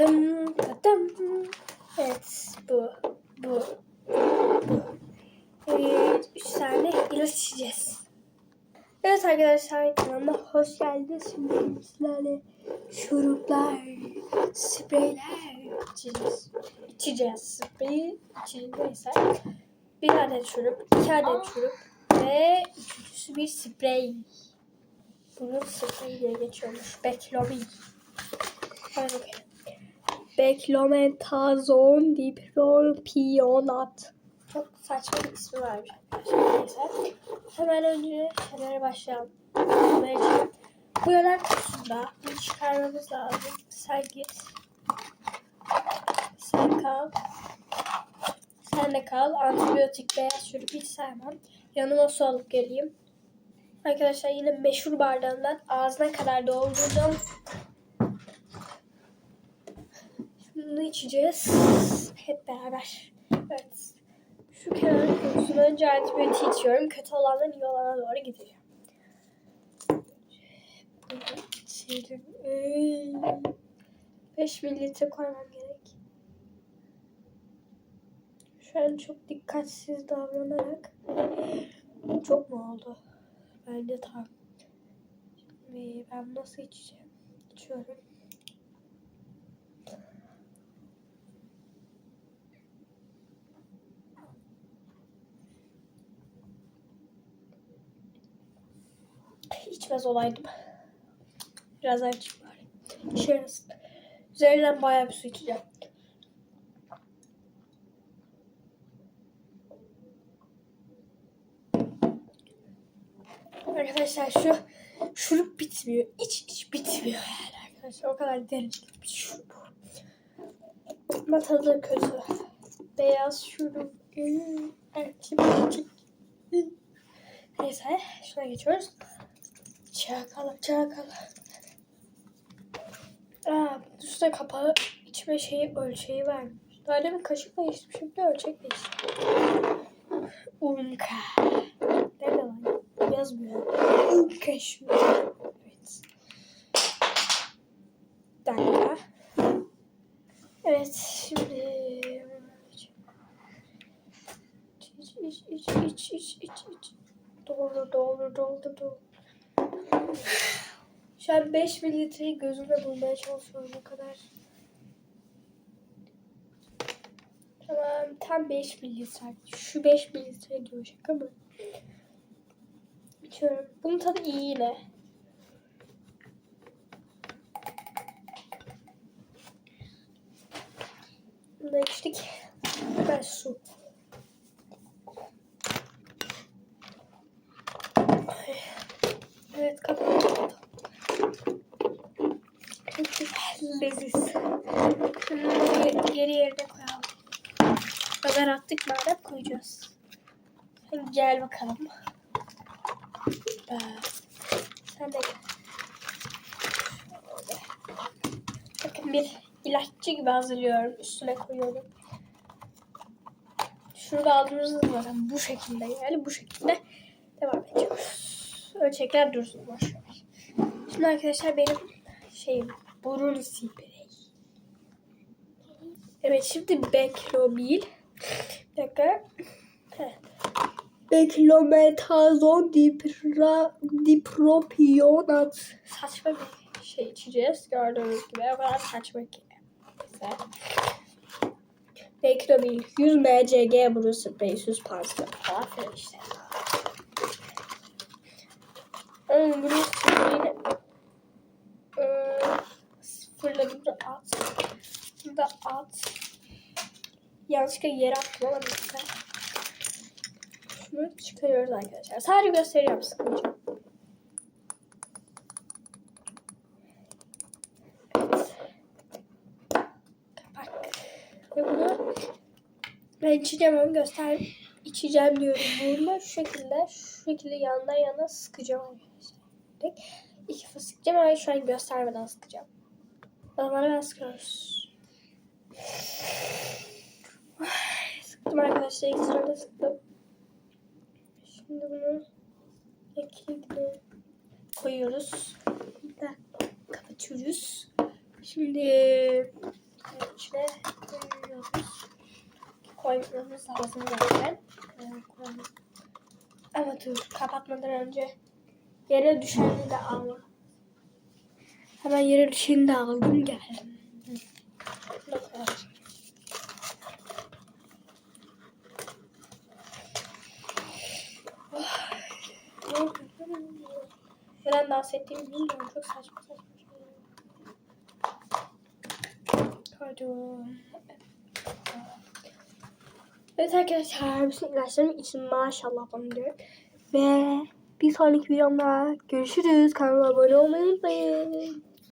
Dım, dım. Evet bu. Bu. Bu. Evet, üç tane ilaç içeceğiz. Evet arkadaşlar kanalıma hoş geldiniz. Şimdi sizlerle şuruplar, spreyler içeceğiz. İçeceğiz. Spreyi içeceğiz. Bir adet şurup, iki adet şurup ve üçüncüsü bir sprey. Bunun spreyi diye geçiyormuş. Beklomi. Hadi bakalım. Beklometazon dipropionat. Çok saçma bir ismi varmış. Neyse. Hemen önce hemen başlayalım. Böylece bu yalan kutusunda bunu çıkarmamız lazım. Sen git. Sen kal. Sen de kal. Antibiyotik beyaz şurup hiç sevmem. Yanıma su alıp geleyim. Arkadaşlar yine meşhur bardağından ağzına kadar doldurdum. Bunu içeceğiz. Hep beraber. Evet. Şu kenar kutusunun önce antibiyotik içiyorum. Kötü olandan iyi olana doğru gideceğim. Bunu içelim. Ey. 5 mililitre koymam gerek. Şu an çok dikkatsiz davranarak çok mu oldu? Bence tam. Ben nasıl içeceğim? İçiyorum. İçmez olaydım. Biraz daha içeyim bari. Yarasın. Üzerinden bayağı bir su içeceğim. Arkadaşlar şu şurup bitmiyor. İç iç bitmiyor yani arkadaşlar. O kadar dereceli bir şurup. Ama tadı kötü. Beyaz şurup. Hmm, Antibiyotik. Hmm. Neyse şuna geçiyoruz. Çakala çakala. Aa, üstte kapağı içme şeyi ölçeği vermiş. Daha demin kaşıkla içtim şimdi ölçek değiştim. Unka. Nerede lan? Yazmıyor. Unka şu. Evet. Dakika. Evet şimdi iç iç iç iç iç iç iç. Doldur doldur doldur doldur. Şu an 5 mililitreyi gözümle bulmaya çalışıyorum o kadar. Tamam tam 5 mililitre. Şu 5 mililitre diyor şaka mı? İçiyorum. Bunun tadı iyi yine. Bunu da içtik. Ben su. Evet kapatalım. Leziz. Şunu geri, yerine koyalım. Haber attık madem koyacağız. Hadi gel bakalım. Ee, sen de gel. Bakın bir ilaççı gibi hazırlıyorum. Üstüne koyuyorum. Şurada aldığımız zaten bu şekilde yani bu şekilde devam ediyoruz. Ölçekler dursun boş ver. Şimdi arkadaşlar benim şeyim burun spreyi. Evet şimdi Beklobil. Bir dakika. Heh. Beklometazon dipra, dipropionat. Saçma bir şey içeceğiz. Gördüğünüz gibi o kadar saçma ki. Güzel. Beklobil 100 mcg burun spreyi süspansiyon falan filan işte. Onun bunun spreyini ıı, sıfırladım da at. Bunu da at. Yanlışlıkla yere attım ama neyse. Şunu çıkarıyoruz arkadaşlar. Sadece gösteriyorum sıkıntı. Ve ben içeceğim ama göster içeceğim diyorum. Bunu şu şekilde şu şekilde yandan yana sıkacağım arkadaşlar. İki fıs sıkacağım ama şu an göstermeden sıkacağım. O zaman ben sıkıyoruz. Ay, sıktım arkadaşlar. İlk sırada sıktım. Şimdi bunu ekibine koyuyoruz. Kapatıyoruz. Şimdi içine koyuyoruz. Koymamız lazım zaten. Ama dur kapatmadan önce yere düşeni de alalım. Hemen yere düşeni de alalım. Gel. Ne kadar? Neden dans ettiğimi bilmiyorum. Çok saçma saçma şeyler. Koydum. Evet arkadaşlar bütün ilaçlarım maşallah bana diyor. Ve bir sonraki videomda görüşürüz. Kanalıma abone olmayı unutmayın.